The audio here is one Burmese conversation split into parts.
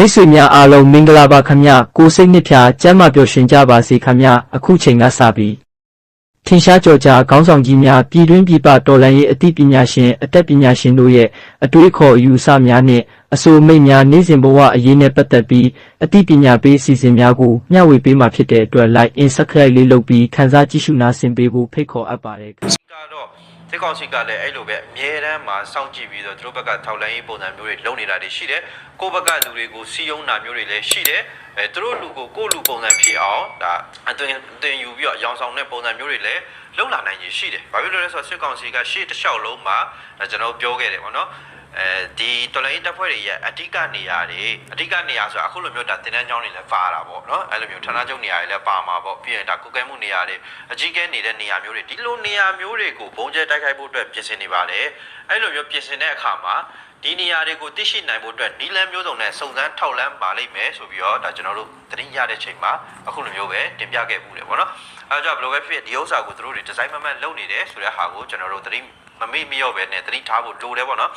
မိတ်ဆွေများအားလုံးမင်္ဂလာပါခင်ဗျကိုစိတ်နှစ်ဖြာကျမ်းမာပျော်ရွှင်ကြပါစေခင်ဗျအခုချိန်ကစပြီးထင်ရှားကြော်ကြားခေါင်းဆောင်ကြီးများပြည်တွင်းပြည်ပတော်လှန်ရေးအသိပညာရှင်အသက်ပညာရှင်တို့ရဲ့အတွေးအခေါ်အယူအဆများနဲ့အဆိုအမိတ်များနေ့စဉ်ဘဝအရေးနဲ့ပတ်သက်ပြီးအသိပညာပေးအစီအစဉ်များကိုမျှဝေပေးမှာဖြစ်တဲ့အတွက် like in subscribe လေးလုပ်ပြီးခန်းစားကြည့်ရှုနာဆင်ပေးဖို့ဖိတ်ခေါ်အပ်ပါတယ်ခင်ဗျကတော့ စစ်ကောင်စီကလည်းအဲ့လိုပဲအမြဲတမ်းမှာစောင့်ကြည့်ပြီးတော့သူတို့ဘက်ကထောက်လိုင်းရေးပုံစံမျိုးတွေလုပ်နေတာတွေရှိတယ်။ကိုယ့်ဘက်ကလူတွေကိုစီယုံတာမျိုးတွေလည်းရှိတယ်။အဲသူတို့လူကိုကိုယ့်လူပုံစံဖြစ်အောင်ဒါအသွင်အသွင်ယူပြီးတော့ရောင်ဆောင်တဲ့ပုံစံမျိုးတွေလည်းလုံလာနိုင်ကြီးရှိတယ်။ဘာဖြစ်လို့လဲဆိုတော့စစ်ကောင်စီကရှေ့တစ်လျှောက်လုံးမှာအဲကျွန်တော်ပြောခဲ့တယ်ပေါ့နော်။ အဲဒီတော်လိုင်းတပ်ဖွဲ့တွေရဲ့အဓိကနေရာတွေအဓိကနေရာဆိုတာအခုလိုမျိုးဒါတင်တန်းကျောင်းတွေလည်းပါတာပေါ့နော်အဲ့လိုမျိုးဌာနချုပ်နေရာတွေလည်းပါမှာပေါ့ပြီးရင်ဒါကုကဲမှုနေရာတွေအကြီးကဲနေတဲ့နေရာမျိုးတွေဒီလိုနေရာမျိုးတွေကိုဘုံကျဲတိုက်ခိုက်ဖို့အတွက်ပြင်ဆင်နေပါတယ်အဲ့လိုမျိုးပြင်ဆင်တဲ့အခါမှာဒီနေရာတွေကိုသိရှိနိုင်ဖို့အတွက်နီလန်းမျိုးစုံနဲ့စုံစမ်းထောက်လန်းပါလိမ့်မယ်ဆိုပြီးတော့ဒါကျွန်တော်တို့သတင်းရတဲ့ချိန်မှာအခုလိုမျိုးပဲတင်ပြခဲ့မှုတယ်ပေါ့နော်အဲဒါကြောင့်ဘယ်လိုပဲဖြစ်ဒီဥစ္စာကိုသူတို့တွေဒီဇိုင်းမမှန်လုပ်နေတယ်ဆိုတဲ့ဟာကိုကျွန်တော်တို့သတင်း မမေ့မလျော့ပဲနဲ့သတင်းထားဖို့လိုတယ်ပေါ့နော်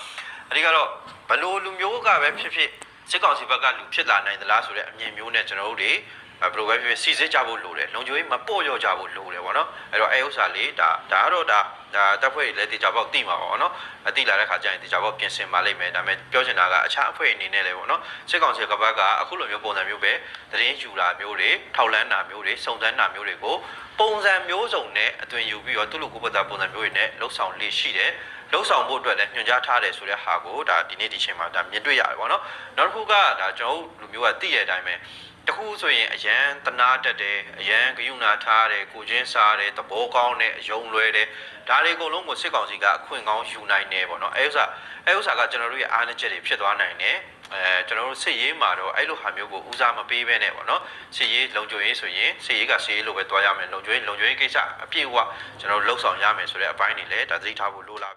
အဓိကတော့ဘလို့လူမျိုးကပဲဖြစ်ဖြစ်စစ်ကောင်စီဘက်ကလူဖြစ်လာနိုင်သလားဆိုတဲ့အမြင်မျိုးနဲ့ကျွန်တော်တို့တွေအဲ ဘယ်လိုပဲဖြစ်ဖြစ်စီစစ်ကြဖို့လိုတယ်လုံခြုံရေးမပေါ့ရော့ကြဖို့လိုတယ်ဗောနော်အဲ့တော့အဲဥစ္စာလေးဒါဒါကတော့ဒါဒါတပ်ဖွဲ့တွေလည်းတေချာပေါက်တိမှာပါဗောနော်အတိလာတဲ့ခါကျရင်တေချာပေါက်ပြင်ဆင်ပါလိမ့်မယ်ဒါပေမဲ့ပြောချင်တာကအခြားအဖွဲ့အနေနဲ့လည်းဗောနော်စစ်ကောင်စီကဘက်ကအခုလိုမျိုးပုံစံမျိုးပဲသတင်းယူတာမျိုးတွေထောက်လန်းတာမျိုးတွေစုံစမ်းတာမျိုးတွေကိုပုံစံမျိုးစုံနဲ့အသွင်ယူပြီးတော့သူ့လူကိုယ်ပတ်တာပုံစံမျိုးတွေနဲ့လှုပ်ဆောင်လေးရှိတယ် လှုပ်ဆောင်ဖို့အတွက်လည်းညွှန်ကြားထားတယ်ဆိုတဲ့ဟာကိုဒါဒီနေ့ဒီချိန်မှာဒါမြင်တွေ့ရတယ်ပေါ့နော်နောက်တစ်ခုကဒါကျွန်တော်တို့လူမျိုးကသိရတဲ့အတိုင်းပဲတခုဆိုရင်အရန်တနာတက်တယ်အရန်ဂယုဏထားတယ်ကိုချင်းစားတယ်သဘောကောင်းတယ်အယုံလွဲတယ်ဒါတွေအကုန်လုံးကိုစစ်ကောင်စီကအခွင့်ကောင်းယူနိုင်တယ်ပေါ့နော်အဲဥစ္စာအဲဥစ္စာကကျွန်တော်တို့ရဲ့အားနည်းချက်တွေဖြစ်သွားနိုင်တယ်အဲကျွန်တော်တို့စစ်ရေးမှာတော့အဲ့လိုဟာမျိုးကိုဦးစားမပေးဘဲနဲ့ပေါ့နော်စစ်ရေးလုံခြုံရေးဆိုရင်စစ်ရေးကစစ်ရေးလိုပဲတွားရမယ်လုံခြုံရေးလုံခြုံရေးကိစ္စအပြည့်အဝကျွန်တော်တို့လှုပ်ဆောင်ရမယ်ဆိုတဲ့အပိုင်းတွေလည်းဒါသတိထားဖို့လိုလာ